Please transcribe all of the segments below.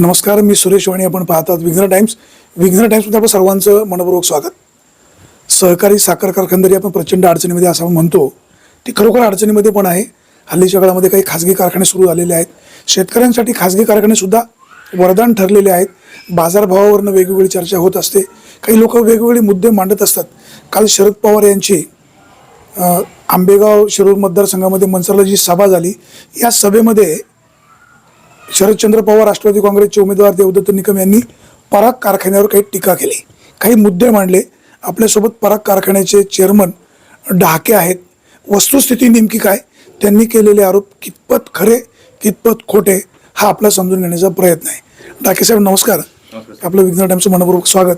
नमस्कार मी सुरेश वाणी. आपण पाहतात विघ्न टाइम्स. विघ्न टाइम्समध्ये आपण सर्वांचं मनपूर्वक स्वागत. सहकारी साखर कारखानदारी आपण प्रचंड अडचणीमध्ये असं आपण म्हणतो. ती खरोखर अडचणीमध्ये पण आहे. हल्लीच्या काळामध्ये काही खाजगी कारखाने सुरू झालेले आहेत. शेतकऱ्यांसाठी खाजगी कारखानेसुद्धा वरदान ठरलेले आहेत. बाजारभावावरनं वेगवेगळी चर्चा होत असते. काही लोक वेगवेगळे मुद्दे मांडत असतात. काल शरद पवार यांची आंबेगाव शिरूर मतदारसंघामध्ये मनसरला जी सभा झाली. या सभेमध्ये शरदचंद्र पवार राष्ट्रवादी काँग्रेसचे उमेदवार देवदत्त निकम यांनी पराग कारखान्यावर काही टीका केली. काही मुद्दे मांडले. आपल्यासोबत पराग कारखान्याचे चेअरमन डहाके आहेत. वस्तुस्थिती नेमकी काय? त्यांनी केलेले आरोप कितपत खरे कितपत खोटे हा आपला समजून घेण्याचा प्रयत्न आहे. डाके साहेब नमस्कार. आपलं विघ्न टाइमचं मनपूर्वक स्वागत.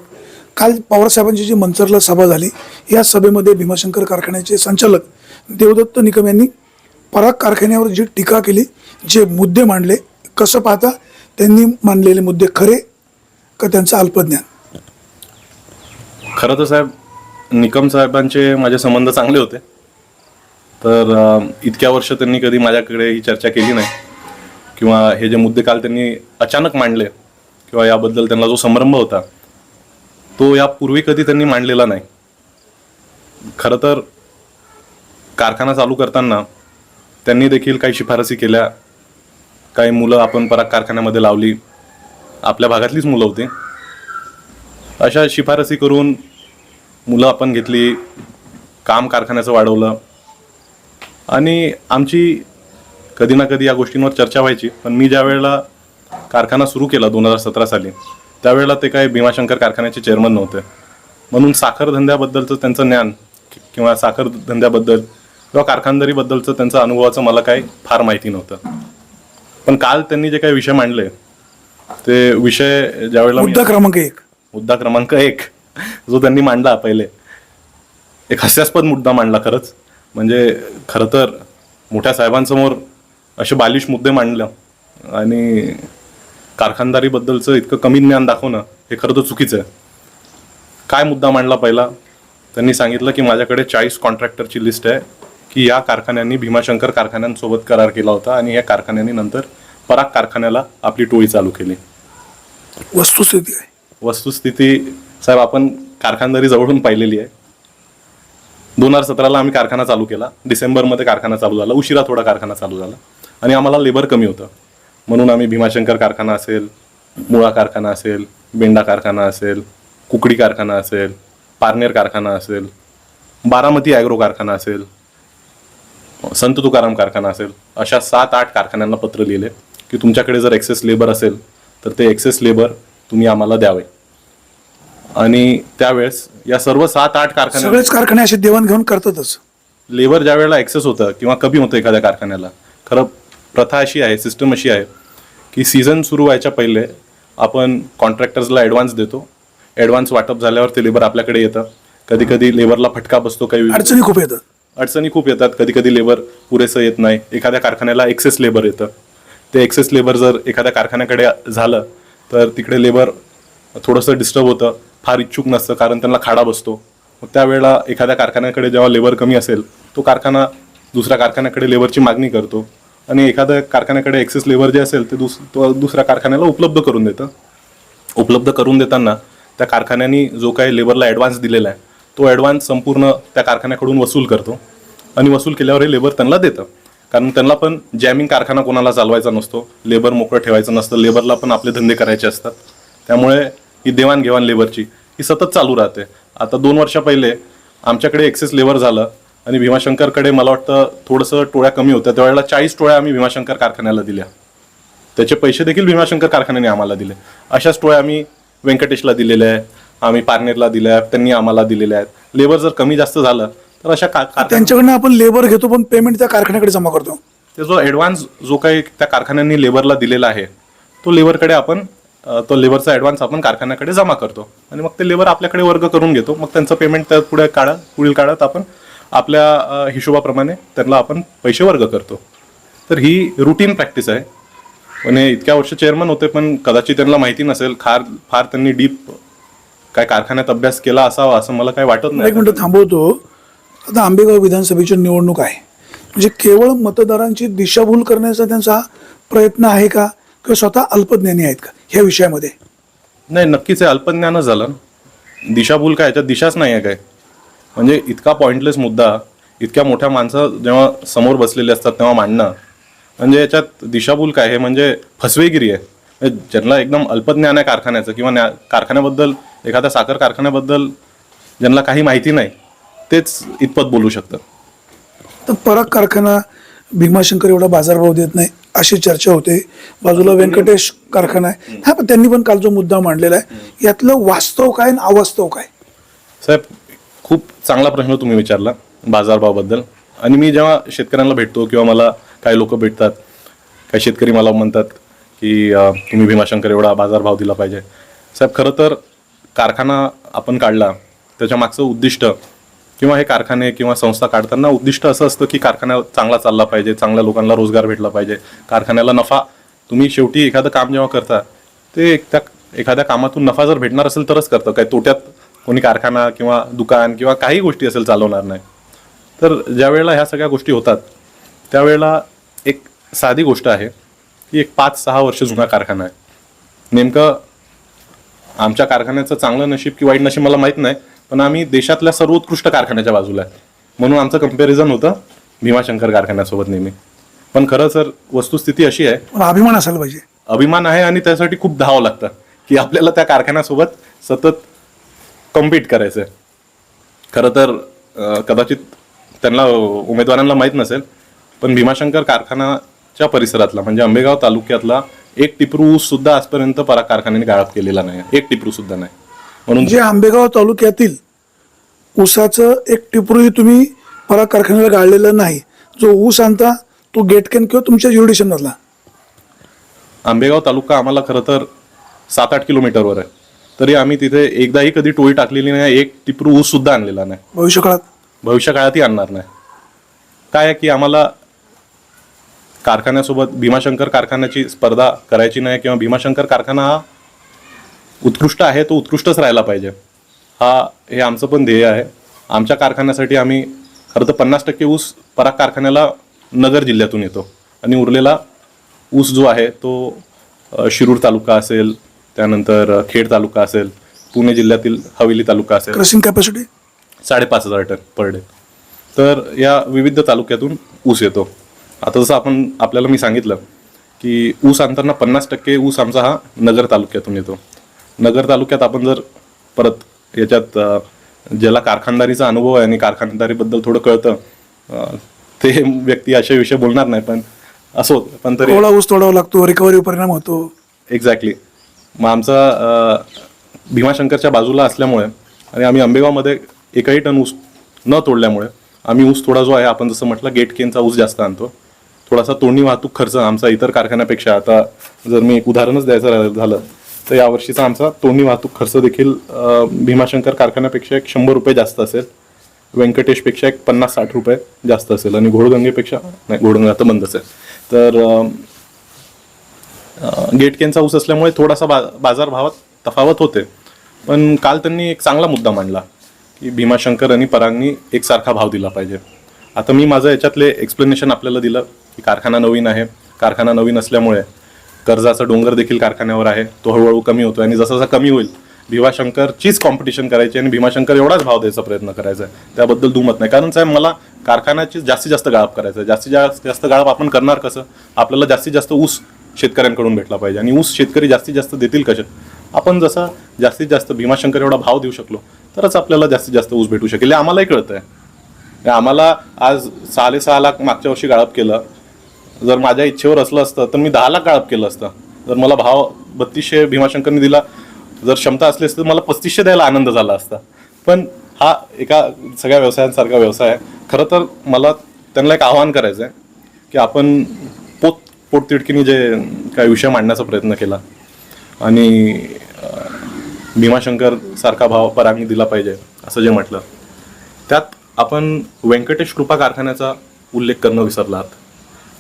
काल पवारसाहेबांची जी मंचरला सभा झाली या सभेमध्ये भीमाशंकर कारखान्याचे संचालक देवदत्त निकम यांनी पराग कारखान्यावर जी टीका केली जे मुद्दे मांडले कसं पाहता त्यांनी मांडलेले मुद्दे खरे का त्यांचं अल्पज्ञान? खरं तर साहेब निकम साहेबांचे माझे संबंध चांगले होते. तर इतक्या वर्ष त्यांनी कधी माझ्याकडे ही चर्चा केली नाही. किंवा हे जे मुद्दे काल त्यांनी अचानक मांडले किंवा याबद्दल त्यांना जो संभ्रम होता तो यापूर्वी कधी त्यांनी मांडलेला नाही. खरं तर कारखाना चालू करताना त्यांनी देखील काही शिफारसी केल्या काही मुलं आपण पराग कारखान्यामध्ये लावली. आपल्या भागातलीच मुलं होती. अशा शिफारसी करून मुलं आपण घेतली काम कारखान्याचं वाढवलं. आणि आमची कधी ना कधी या गोष्टींवर चर्चा व्हायची. पण मी ज्या वेळेला कारखाना सुरू केला दोन हजार सतरा साली त्यावेळेला ते काय भीमाशंकर कारखान्याचे चेअरमन नव्हते. म्हणून साखर धंद्याबद्दलचं त्यांचं ज्ञान किंवा साखर धंद्याबद्दल किंवा कारखानदारीबद्दलचं त्यांचं अनुभवाचं मला काही फार माहिती नव्हतं. पण काल त्यांनी जे काही विषय मांडले ते विषय ज्यावेळेला मुद्दा क्रमांक एक. मुद्दा क्रमांक एक जो त्यांनी मांडला पहिले. एक हास्यास्पद मुद्दा मांडला खरंच. म्हणजे खरं तर मोठ्या साहेबांसमोर असे बालिश मुद्दे मांडलं आणि कारखानदारीबद्दलचं इतकं कमी ज्ञान दाखवणं हे खरं तर चुकीचं आहे. काय मुद्दा मांडला पहिला? त्यांनी सांगितलं की माझ्याकडे चाळीस कॉन्ट्रॅक्टरची लिस्ट आहे. की या कारखान्यांनी भीमाशंकर कारखान्यांसोबत करार केला होता आणि या कारखान्यांनी नंतर पराग कारखान्याला आपली टोळी चालू केली. वस्तुस्थिती आहे. वस्तुस्थिती साहेब आपण कारखानदारी जवळून पाहिलेली आहे. दोन हजार सतराला आम्ही कारखाना चालू केला. डिसेंबरमध्ये कारखाना चालू झाला. उशिरा थोडा कारखाना चालू झाला. आणि आम्हाला लेबर कमी होतं. म्हणून आम्ही भीमाशंकर कारखाना असेल मुळा कारखाना असेल बेंडा कारखाना असेल कुकडी कारखाना असेल पारनेर कारखाना असेल बारामती ॲग्रो कारखाना असेल संत तुकाराम कारखाना असेल अशा सात आठ कारखान्यांना पत्र लिहिले की तुमच्याकडे जर एक्सेस लेबर असेल तर ते एक्सेस लेबर तुम्ही आम्हाला द्यावे. आणि त्यावेळेस या सर्व सात आठ कारखान्या सगळेच कारखाने असे देवाणघेवाण करतातच. लेबर ज्या वेळेला एक्सेस होतं किंवा कमी होतं एखाद्या कारखान्याला खरं प्रथा अशी आहे सिस्टम अशी आहे की सीझन सुरू व्हायच्या पहिले आपण कॉन्ट्रॅक्टर्सला ॲडव्हान्स देतो. ॲडव्हान्स वाटप झाल्यावर ते लेबर आपल्याकडे येतं. कधी कधी लेबरला फटका बसतो काही अडचणी खूप येतात. अडचणी खूप येतात. कधी कधी लेबर पुरेसं येत नाही. एखाद्या कारखान्याला एक्सेस लेबर येतं. ते एक्सेस लेबर जर एखाद्या कारखान्याकडे झालं तर तिकडे लेबर थोडंसं डिस्टर्ब होतं. फार इच्छुक नसतं कारण त्यांना खाडा बसतो. मग त्यावेळेला एखाद्या कारखान्याकडे जेव्हा लेबर कमी असेल तो कारखाना दुसऱ्या कारखान्याकडे लेबरची मागणी करतो. आणि एखाद्या कारखान्याकडे एक्सेस लेबर जे असेल ते दुस तो दुसऱ्या कारखान्याला उपलब्ध करून देतं. उपलब्ध करून देताना त्या कारखान्याने जो काही लेबरला ॲडव्हान्स दिलेला आहे तो ॲडव्हान्स संपूर्ण त्या कारखान्याकडून वसूल करतो. आणि वसूल केल्यावर हे लेबर त्यांना देतं. कारण त्यांना पण जॅमिंग कारखाना कोणाला चालवायचा नसतो लेबर मोकळं ठेवायचं नसतं लेबरला पण आपले धंदे करायचे असतात. त्यामुळे ही देवाणघेवाण लेबरची ही सतत चालू राहते. आता दोन वर्षा पहिले आमच्याकडे एक्सेस लेबर झालं आणि भीमाशंकरकडे मला वाटतं थोडंसं टोळ्या कमी होत्या. त्यावेळेला चाळीस टोळ्या आम्ही भीमाशंकर कारखान्याला दिल्या. त्याचे पैसे देखील भीमाशंकर कारखान्याने आम्हाला दिले. अशाच टोळ्या आम्ही व्यंकटेशला दिलेल्या आहे आम्ही पारनेरला दिल्या आहेत त्यांनी आम्हाला दिलेल्या आहेत. लेबर जर कमी जास्त झालं तर अशा का त्यांच्याकडनं आपण लेबर घेतो पण पेमेंट त्या कारखान्याकडे जमा करतो. ते जो ॲडव्हान्स जो काही त्या कारखान्यांनी लेबरला दिलेला आहे तो लेबरकडे आपण तो लेबरचा ॲडव्हान्स आपण कारखान्याकडे जमा करतो. आणि मग ते लेबर आपल्याकडे वर्ग करून घेतो. मग त्यांचं पेमेंट त्या पुढे काळात पुढील काळात आपण आपल्या हिशोबाप्रमाणे त्यांना आपण पैसे वर्ग करतो. तर ही रुटीन प्रॅक्टिस आहे. आणि इतक्या वर्ष चेअरमन होते पण कदाचित त्यांना माहिती नसेल फार फार त्यांनी डीप काय कारखान्यात अभ्यास केला असावा असं मला काही वाटत एक नाही मिनिट थांबवतो. आता आंबेगाव विधानसभेची निवडणूक आहे. म्हणजे केवळ मतदारांची दिशाभूल करण्याचा त्यांचा प्रयत्न आहे का? किंवा स्वतः अल्पज्ञानी आहेत का? ह्या विषयामध्ये. नाही नक्कीच आहे. अल्पज्ञानच झालं. ना. दिशाभूल काय? याच्यात दिशाच नाही आहे काय? म्हणजे इतका पॉइंटलेस मुद्दा इतक्या मोठ्या माणसं जेव्हा समोर बसलेले असतात तेव्हा मांडणं. म्हणजे याच्यात दिशाभूल काय? हे म्हणजे फसवेगिरी आहे. ज्यांना एकदम अल्पज्ञान आहे कारखान्याचं किंवा न्या कारखान्याबद्दल एखाद्या साखर कारखान्याबद्दल ज्यांना काही माहिती नाही तेच इतपत बोलू शकतं तर पराग कारखाना भीमाशंकर एवढा बाजारभाव देत नाही अशी चर्चा होते. बाजूला व्यंकटेश कारखाना आहे. हा पण त्यांनी पण काल जो मुद्दा मांडलेला आहे यातलं वास्तव काय आणि अवास्तव काय? साहेब खूप चांगला प्रश्न तुम्ही विचारला बाजारभावाबद्दल. आणि मी जेव्हा शेतकऱ्यांना भेटतो किंवा मला काही लोक भेटतात काही शेतकरी मला म्हणतात की तुम्ही भीमाशंकर एवढा बाजारभाव दिला पाहिजे. साहेब खरं तर कारखाना आपण काढला त्याच्या मागचं उद्दिष्ट किंवा हे कारखाने किंवा संस्था काढताना उद्दिष्ट असं असतं की कारखाना चांगला चालला पाहिजे चांगल्या लोकांना रोजगार भेटला पाहिजे. कारखान्याला नफा तुम्ही शेवटी एखादं काम जेव्हा करता ते एक त्या एखाद्या कामातून नफा जर भेटणार असेल तरच करतं. काय तोट्यात कोणी कारखाना किंवा दुकान किंवा काही गोष्टी असेल चालवणार नाही. तर ज्या वेळेला ह्या सगळ्या गोष्टी होतात त्यावेळेला एक साधी गोष्ट आहे की एक पाच सहा वर्ष जुना कारखाना आहे. नेमकं आमच्या कारखान्याचं चांगलं नशीब की वाईट नशीब मला माहीत नाही पण आम्ही देशातल्या सर्वोत्कृष्ट कारखान्याच्या बाजूला आहे. म्हणून आमचं कंपॅरिझन होतं भीमाशंकर कारखान्यासोबत नेहमी. पण खरं सर वस्तुस्थिती अशी आहे. पण अभिमान असायला पाहिजे. अभिमान आहे आणि त्यासाठी खूप धावावं लागतं की आपल्याला त्या कारखान्यासोबत सतत कम्पीट करायचं आहे खरं तर अं, कदाचित त्यांना उमेदवारांना माहीत नसेल पण भीमाशंकर कारखानाच्या परिसरातला म्हणजे आंबेगाव तालुक्यातला एक टिपरू ऊस सुद्धा आजपर्यंत पराग कारखान्याने गाळप केलेला नाही. एक टिपरू सुद्धा नाही. म्हणून जे आंबेगाव तालुक्यातील ऊसाचं एक टिपरूही तुम्ही पराग कारखान्याला गाळलेलं नाही. जो ऊस आणता तो गेटकेन किंवा तुमच्या ज्युडिशन मधला आंबेगाव तालुका आम्हाला खरं तर सात आठ किलोमीटरवर आहे. तरी आम्ही तिथे एकदाही कधी टोळी टाकलेली नाही एक टिपरू ऊस सुद्धा आणलेला नाही. भविष्य काळात भविष्य काळातही आणणार नाही. काय आहे की आम्हाला कारखान्यासोबत भीमाशंकर कारखान्याची स्पर्धा करायची नाही किंवा भीमाशंकर कारखाना हा उत्कृष्ट आहे तो उत्कृष्टच राहायला पाहिजे. हा हे आमचं पण ध्येय आहे. आमच्या कारखान्यासाठी आम्ही खरं तर पन्नास टक्के ऊस पराग कारखान्याला नगर जिल्ह्यातून येतो. आणि उरलेला ऊस जो आहे तो शिरूर तालुका असेल त्यानंतर खेड तालुका असेल पुणे जिल्ह्यातील हवेली तालुका असेल. क्रसिंग कॅपॅसिटी साडेपाच हजार टन पर डे. तर या विविध तालुक्यातून ऊस येतो. आता जसं आपण आपल्याला मी सांगितलं की ऊस आणताना पन्नास टक्के ऊस आमचा हा नगर तालुक्यातून येतो. नगर तालुक्यात आपण जर परत याच्यात ज्याला कारखानदारीचा अनुभव आहे आणि कारखानदारीबद्दल थोडं कळतं ते व्यक्ती अशा विषय बोलणार नाही पण असं पण तरी कोवळा ऊस तोडावा लागतो रिकव्हरी परिणाम होतो. एक्झॅक्टली मग आमचा भीमाशंकरच्या बाजूला असल्यामुळे आणि आम्ही आंबेगावमध्ये एकही टन ऊस न तोडल्यामुळे आम्ही ऊस थोडा जो आहे आपण जसं म्हटलं गेट केनचा ऊस जास्त आणतो. थोडासा तोंडी वाहतूक खर्च आमचा इतर कारखान्यापेक्षा आता जर मी एक उदाहरणच द्यायचं झालं तर यावर्षीचा आमचा तोंडी वाहतूक खर्च देखील भीमाशंकर कारखान्यापेक्षा एक शंभर रुपये जास्त असेल. व्यंकटेशपेक्षा एक पन्नास साठ रुपये जास्त असेल आणि घोडगंगेपेक्षा नाही घोडगंगा आता बंदच आहे. तर गेटकेनचा ऊस असल्यामुळे थोडासा बा बाजार भावात तफावत होते. पण काल त्यांनी एक चांगला मुद्दा मांडला की भीमाशंकर आणि परागनी एकसारखा भाव दिला पाहिजे. आता मी माझं याच्यातले एक्सप्लेनेशन आपल्याला दिलं. की कारखाना नवीन आहे. कारखाना नवीन असल्यामुळे कर्जाचा डोंगर देखील कारखान्यावर आहे. तो हळूहळू कमी होतो आणि जसा जसा कमी होईल भीमाशंकरचीच कॉम्पिटिशन करायची आणि भीमाशंकर एवढाच भाव द्यायचा प्रयत्न करायचा आहे. त्याबद्दल दुमत नाही. कारण साहेब मला कारखान्याची जास्तीत जास्त गाळप करायचं आहे. जास्तीत जास्त जास्त गाळप आपण करणार कसं? आपल्याला जास्तीत जास्त ऊस शेतकऱ्यांकडून भेटला पाहिजे आणि ऊस शेतकरी जास्तीत जास्त देतील कसे? आपण जसा जास्तीत जास्त भीमाशंकर एवढा भाव देऊ शकलो तरच आपल्याला जास्तीत जास्त ऊस भेटू शकेल. हे आम्हालाही कळतं आहे आम्हाला आज सहा लाख मागच्या वर्षी गाळप केलं. जर माझ्या इच्छेवर असलं असतं तर मी दहा लाख केलं असतं. जर मला भाव बत्तीसशे भीमाशंकरने दिला जर क्षमता असली असती तर मला पस्तीसशे द्यायला आनंद झाला असता. पण हा एका सगळ्या व्यवसायांसारखा व्यवसाय आहे. खरं तर मला त्यांना एक आव्हान करायचं आहे की आपण पोत पोटतिडकीने जे काय विषय मांडण्याचा प्रयत्न केला आणि भीमाशंकर सारखा भाव परांनी दिला पाहिजे असं जे म्हटलं. त्यात आपण व्यंकटेश कृपा कारखान्याचा उल्लेख करणं विसरला आहात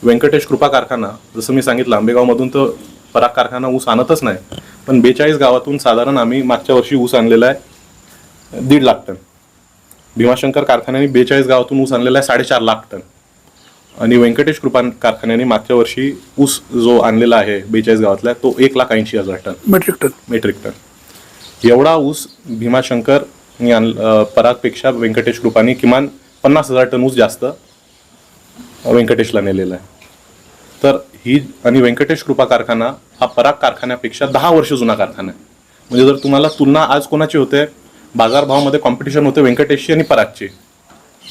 व्यंकटेश कृपा कारखाना जसं मी सांगितलं आंबेगावमधून तर पराग कारखाना ऊस आणतच नाही पण बेचाळीस गावातून साधारण आम्ही मागच्या वर्षी ऊस आणलेला आहे दीड लाख टन. भीमाशंकर कारखान्याने बेचाळीस गावातून ऊस आणलेला आहे साडेचार लाख टन. आणि व्यंकटेश कृपा कारखान्याने मागच्या वर्षी ऊस जो आणलेला आहे बेचाळीस गावातला तो एक लाख ऐंशी हजार ton. Metric ton metric ton एवढा ऊस भीमाशंकर परागपेक्षा व्यंकटेश कृपाने किमान पन्नास हजार टन ऊस जास्त व्यंकटेशला नेलेला आहे. तर ही आणि व्यंकटेश कृपा कारखाना हा पराग कारखान्यापेक्षा दहा वर्ष जुना कारखाना आहे. म्हणजे जर तुम्हाला तुलना आज कोणाची होते बाजारभावामध्ये कॉम्पिटिशन होते व्यंकटेशची आणि परागची.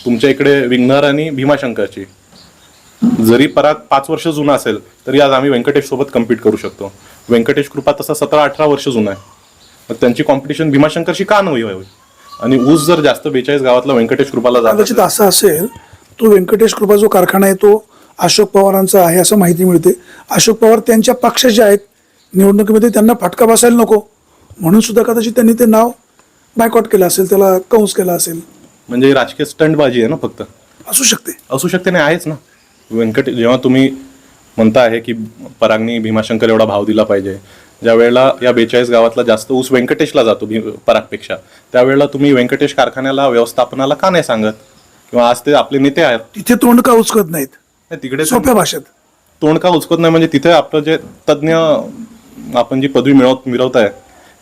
तुमच्या इकडे विघ्नर आणि भीमाशंकरची. जरी पराग पाच वर्ष जुना असेल तरी आज आम्ही व्यंकटेश सोबत कम्पीट करू शकतो. व्यंकटेश कृपा तसा सतरा अठरा वर्ष जुना आहे. मग त्यांची कॉम्पिटिशन भीमाशंकरशी का नव्हे व्हावी? आणि ऊस जर जास्त बेचाळीस गावातला व्यंकटेश कृपाला जात असं असेल तो व्यंकटेश कृपा जो कारखाना आहे तो अशोक पवारांचा आहे असं माहिती मिळते. अशोक पवार त्यांच्या पक्षाचे आहेत निवडणुकीमध्ये त्यांना फटका बसायला नको. म्हणून सुद्धा कदाचित त्यांनी ते नाव बायकॉट केलं असेल त्याला कंस केला असेल. म्हणजे राजकीय स्टंटबाजी आहे ना फक्त? असू शकते. असू शकते नाही आहेच ना. व्यंकट जेव्हा तुम्ही म्हणता आहे की परागनी भीमाशंकर एवढा भाव दिला पाहिजे ज्या वेळेला या बेचाळीस गावातला जास्त ऊस व्यंकटेशला जातो भी परागपेक्षा त्यावेळेला तुम्ही व्यंकटेश कारखान्याला व्यवस्थापनाला का नाही सांगत? किंवा आज ते आपले नेते आहेत. तिथे तोंड का उचकत नाहीत? नाही, तिकडे सोप्या भाषेत. तोंड का उचकत नाही? म्हणजे तिथे आपलं जे तज्ज्ञ आपण जी पदवी मिळवत मिळवताय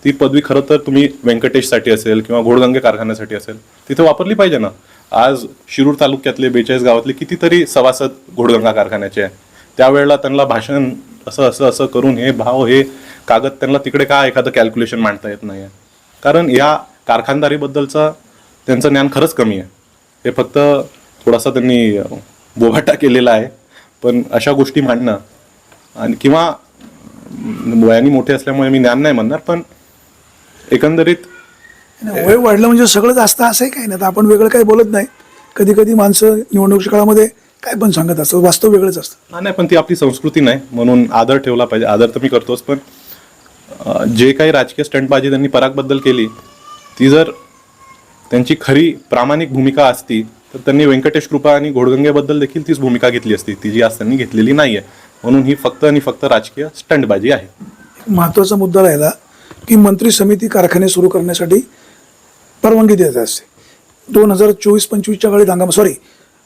ती पदवी खरं तर तुम्ही व्यंकटेशसाठी असेल किंवा घोडगंगे कारखान्यासाठी असेल तिथे वापरली पाहिजे ना? आज शिरूर तालुक्यातले बेचाळीस गावातले कितीतरी सभासद घोडगंगा कारखान्याचे आहे त्यावेळेला त्यांना भाषण असं असं असं करून हे भाव हे कागद त्यांना तिकडे का एखादं कॅल्क्युलेशन मांडता येत नाही कारण या कारखानदारीबद्दलचं त्यांचं ज्ञान खरंच कमी आहे. हे फक्त थोडासा त्यांनी बोभाटा केलेला आहे. पण अशा गोष्टी मांडणं आणि किंवा वयाने मोठे असल्यामुळे मी ज्ञान नाही म्हणणार पण एकंदरीत वय वाढलं म्हणजे सगळं जास्त असं आहे काही नाही. आपण वेगळं काही बोलत नाही. कधी कधी माणसं निवडणुकीच्या काळामध्ये काय पण सांगत असतात. वास्तव वेगळंच असतं. हा, नाही पण ती आपली संस्कृती नाही. म्हणून आदर ठेवला पाहिजे. आदर तर मी करतोच पण जे काही राजकीय स्टंटबाजी त्यांनी परागबद्दल केली ती जर त्यांची खरी प्रामाणिक भूमिका असती तर त्यांनी व्यंकटेश कृपा आणि घोडगंगेबद्दल देखील तीच भूमिका घेतली असती. ती जी आज त्यांनी घेतलेली नाही आहे म्हणून ही फक्त आणि फक्त राजकीय स्टंटबाजी आहे. महत्त्वाचा मुद्दा राहिला की मंत्री समिती कारखाने सुरू करण्यासाठी परवानगी देत असते. दोन हजार चोवीस पंचवीसच्या गळीत हंगाम सॉरी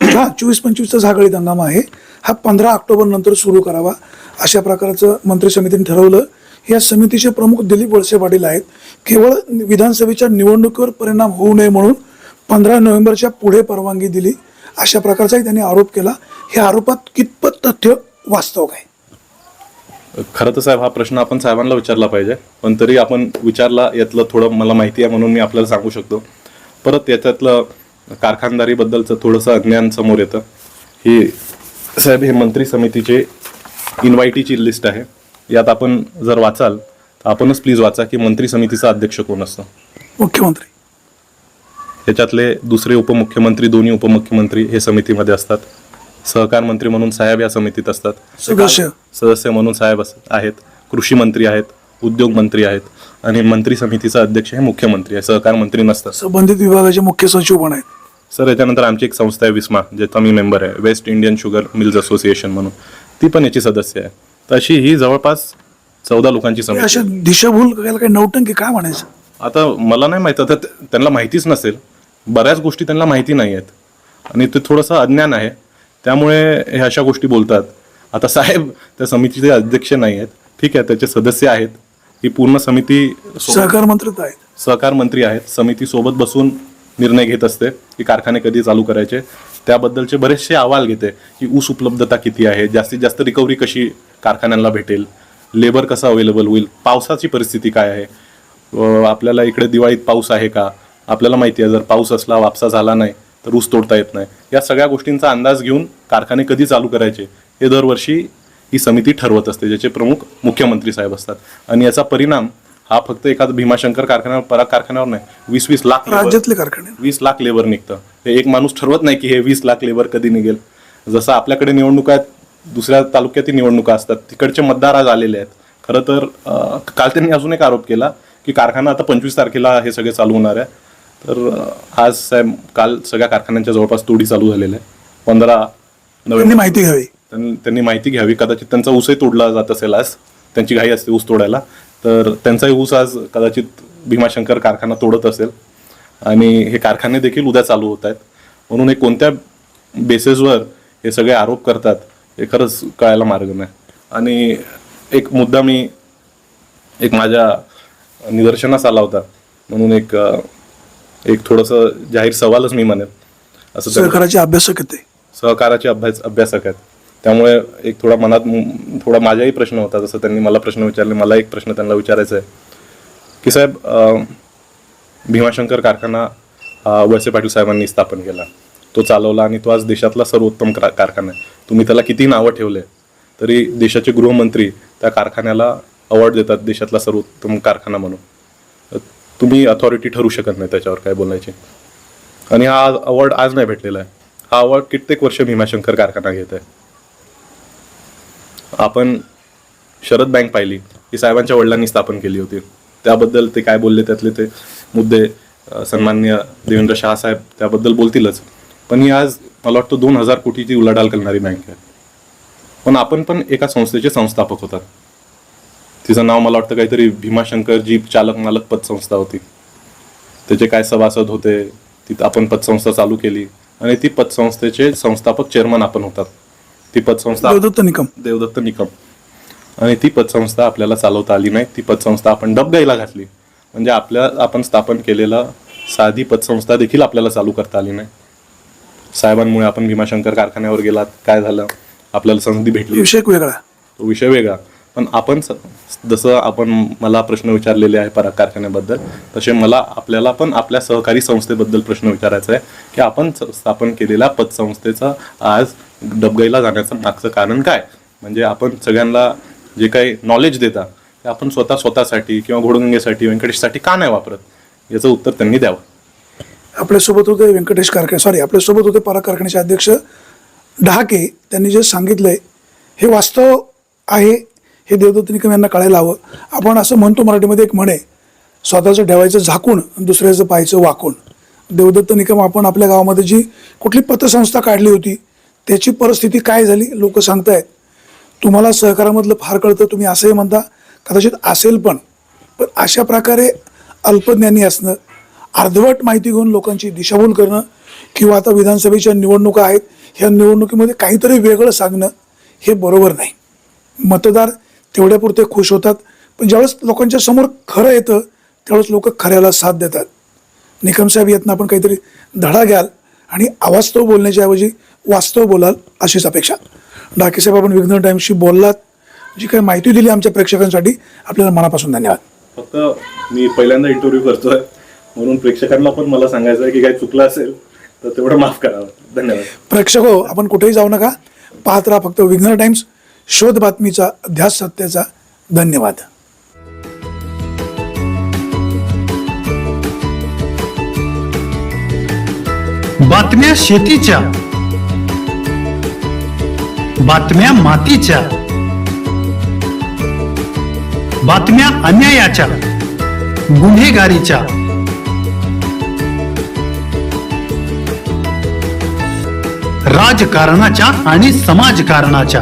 हा चोवीस पंचवीसचा हा गळीत हंगामा आहे. हा पंधरा ऑक्टोबर नंतर सुरू करावा अशा प्रकारचं मंत्री समितीने ठरवलं. या समितीचे प्रमुख दिलीप वळसे पाटील आहेत. केवळ विधानसभेच्या निवडणुकीवर परिणाम होऊ नये म्हणून पंधरा नोव्हेंबरच्या पुढे परवानगी दिली. अशा प्रकारचाही त्यांनी आरोप केला. ह्या आरोपात कितपत तथ्य वास्तव काय? खरं तर साहेब हा प्रश्न आपण साहेबांना विचारला पाहिजे. पण तरी आपण विचारला यातलं थोडं मला माहिती आहे म्हणून मी आपल्याला सांगू शकतो. परत याच्यातलं कारखानदारीबद्दलचं थोडंसं अज्ञान समोर येतं. ही साहेब हे मंत्री समितीचे इन्व्हायटीची लिस्ट आहे. यात आपण जर वाचाल तर आपणच प्लीज वाचा की मंत्री समितीचा अध्यक्ष कोण असतो? मुख्यमंत्री. याच्यातले दुसरे उपमुख्यमंत्री दोन्ही उपमुख्यमंत्री हे समितीमध्ये असतात. सहकार मंत्री म्हणून साहेब या समितीत असतात. सदस्य. सदस्य म्हणून साहेब आहेत. कृषी मंत्री आहेत उद्योग मंत्री आहेत आणि मंत्री समितीचा अध्यक्ष हे मुख्यमंत्री आहे. सहकार मंत्री नसतात. संबंधित विभागाचे मुख्य सचिव पण आहेत. सर याच्यानंतर आमची एक संस्था आहे विस्मा ज्याचा मी मेंबर आहे. West Indian Sugar Mills Association म्हणून. ती पण याची सदस्य आहे. तर अशी ही जवळपास चौदा लोकांची समिती अशा. दिशाभूल करायला काही नौटंकी काय म्हणायचं? आता मला नाही माहीत आता ते- त्यांना माहितीच नसेल. बऱ्याच गोष्टी त्यांना माहिती नाही आहेत. आणि ते थोडंसं अज्ञान आहे. त्यामुळे हे अशा गोष्टी बोलतात. आता साहेब त्या समितीचे अध्यक्ष नाही आहेत. ठीक आहे त्याचे सदस्य आहेत. ही पूर्ण समिती सो- सहकार मंत्रीत आहेत. सहकार मंत्री आहेत. समिती सोबत बसून निर्णय घेत असते. की कारखाने कधी चालू करायचे? त्याबद्दलचे बरेचसे अहवाल घेते की ऊस उपलब्धता किती आहे जास्तीत जास्त रिकव्हरी कशी कारखान्यांना भेटेल लेबर कसं अवेलेबल होईल पावसाची परिस्थिती काय आहे आपल्याला इकडे दिवाळीत पाऊस आहे का आपल्याला माहिती आहे जर पाऊस असला वापसा झाला नाही तर ऊस तोडता येत नाही. या सगळ्या गोष्टींचा अंदाज घेऊन कारखाने कधी चालू करायचे हे दरवर्षी ही समिती ठरवत असते ज्याचे प्रमुख मुख्यमंत्री साहेब असतात. आणि याचा परिणाम हा फक्त एखादा भीमाशंकर कारखान्यावर पराग कारखान्यावर नाही वीस वीस लाख राज्यातले कारखाने. वीस लाख लेबर निघतं. हे एक माणूस ठरवत नाही की हे वीस लाख लेबर कधी निघेल. जसं आपल्याकडे निवडणुका आहेत दुसऱ्या तालुक्यातील निवडणुका असतात. तिकडचे मतदार आज आलेले आहेत. खरं तर काल त्यांनी अजून एक आरोप केला की कारखाना आता पंचवीस तारखेला हे सगळे चालू होणार आहे. तर आज साहेब काल सगळ्या कारखान्यांच्या जवळपास तोडी चालू झालेल्या आहे. पंधरा त्यांनी माहिती घ्यावी. त्यांनी त्यांनी माहिती घ्यावी. कदाचित त्यांचा ऊसही तोडला जात असेल आज. त्यांची घाई असते ऊस तोडायला. तर त्यांचाही ऊस आज कदाचित भीमाशंकर कारखाना तोडत असेल. आणि हे कारखाने देखील उद्या चालू होत आहेत. म्हणून हे कोणत्या बेसिसवर हे सगळे आरोप करतात हे खरंच कळायला मार्ग नाही. आणि एक मुद्दा मी एक माझ्या निदर्शनास आला होता. म्हणून एक एक थोडंसं जाहीर सवालच मी म्हणेन असं सहकाराचे अभ्यासक आहेत ते. सहकाराचे अभ्यास अभ्यासक आहेत. त्यामुळे एक थोडा मनात थोडा माझाही प्रश्न होता जसं त्यांनी मला प्रश्न विचारले मला एक प्रश्न त्यांना विचारायचा आहे की साहेब भीमाशंकर कारखाना वळसे पाटील साहेबांनी स्थापन केला. तो चालवला आणि तो आज देशातला सर्वोत्तम कारखाना आहे. तुम्ही त्याला किती नावं ठेवले तरी देशाचे गृहमंत्री त्या कारखान्याला अवॉर्ड देतात देशातला सर्वोत्तम कारखाना म्हणून. तुम्ही अथॉरिटी ठरू शकत नाही त्याच्यावर काय बोलायची. आणि हा अवॉर्ड आज नाही भेटलेला आहे. हा अवॉर्ड कित्येक वर्ष भीमाशंकर कारखाना घेत आहे. आपण शरद बँक पाहिली ही साहेबांच्या वडिलांनी स्थापन केली होती. त्याबद्दल ते काय बोलले त्यातले ते मुद्दे सन्मान्य सन्माननीय देवेंद्र शहा साहेब त्याबद्दल बोलतीलच. पण ही आज मला वाटतं दोन हजार कोटीची उलाढाल करणारी बँक आहे. पण आपण पण एका संस्थेचे संस्थापक होतात. तिचं नाव मला वाटतं काहीतरी भीमाशंकर जी चालक मालक पतसंस्था होती. त्याचे काय सभासद होते तिथं आपण पतसंस्था चालू केली. आणि ती पतसंस्थेचे संस्थापक चेअरमन आपण होतात. ती पतसंस्था देवदत्त निकम. देवदत्त निकम. आणि ती पतसंस्था आपल्याला चालवता आली नाही. ती पतसंस्था आपण डबगाईला घातली. म्हणजे आपल्या आपण स्थापन केलेला साधी पतसंस्था देखील आपल्याला चालू करता आली नाही. साहेबांमुळे आपण भीमाशंकर कारखान्यावर गेलात. काय झालं? आपल्याला संधी भेटली. विषय वेगळा. तो विषय वेगळा. पण आपण स- जसं आपण मला प्रश्न विचारलेले आहे पराग कारखान्याबद्दल तसे मला आपल्याला पण आपल्या सहकारी संस्थेबद्दल प्रश्न विचारायचा आहे की आपण स्थापन केलेल्या पतसंस्थेचा आज डबगाईला जाण्याचं मागचं कारण काय? म्हणजे आपण सगळ्यांना जे काही नॉलेज देता ते आपण स्वतः स्वतःसाठी किंवा घोडगंगेसाठी व्यंकटेशसाठी का नाही वापरत? याचं उत्तर त्यांनी द्यावं. आपल्यासोबत होते व्यंकटेश कारखाने सॉरी आपल्यासोबत होते पराग कारखान्याचे अध्यक्ष डहाके. त्यांनी जे सांगितलंय हे वास्तव आहे. हे देवदत्त निकम यांना कळायला हवं. आपण असं म्हणतो मराठीमध्ये एक म्हणे स्वतःचं ठेवायचं झाकून दुसऱ्याचं पाहायचं वाकून. देवदत्त निकम आपण आपल्या गावामध्ये जी कुठली पतसंस्था काढली होती त्याची परिस्थिती काय झाली लोक सांगतायत. तुम्हाला सहकारामधलं फार कळतं तुम्ही असंही म्हणता कदाचित असेल पण. पण अशा प्रकारे अल्पज्ञानी असणं अर्धवट माहिती घेऊन लोकांची दिशाभूल करणं किंवा आता विधानसभेच्या निवडणुका आहेत ह्या निवडणुकीमध्ये काहीतरी वेगळं सांगणं हे बरोबर नाही. मतदार तेवढ्यापुरते खुश होतात. पण ज्यावेळेस लोकांच्या समोर खरं येतं त्यावेळेस लोक खऱ्याला साथ देतात. निकम साहेब यातनं आपण काहीतरी धडा घ्याल आणि अवास्तव बोलण्याच्या ऐवजी वास्तव बोलाल अशीच अपेक्षा. डाके साहेब आपण विघ्न टाईम्सशी बोललात. जी काही माहिती दिली आमच्या प्रेक्षकांसाठी आपल्याला मनापासून धन्यवाद. फक्त मी पहिल्यांदा इंटरव्ह्यू करतोय म्हणून प्रेक्षकांना पण मला सांगायचं आहे की काही चुकलं असेल तर तेवढं माफ करावं. धन्यवाद. प्रेक्षक हो आपण कुठेही जाऊ नका. पाहत राहा फक्त विघ्न टाइम्स शोध बातमीचा ध्यास सत्याचा धन्यवाद. बातम्या शेतीच्या बातम्या मातीच्या बातम्या अन्यायाच्या गुन्हेगारीच्या. राजकारणाच्या आणि समाजकारणाच्या.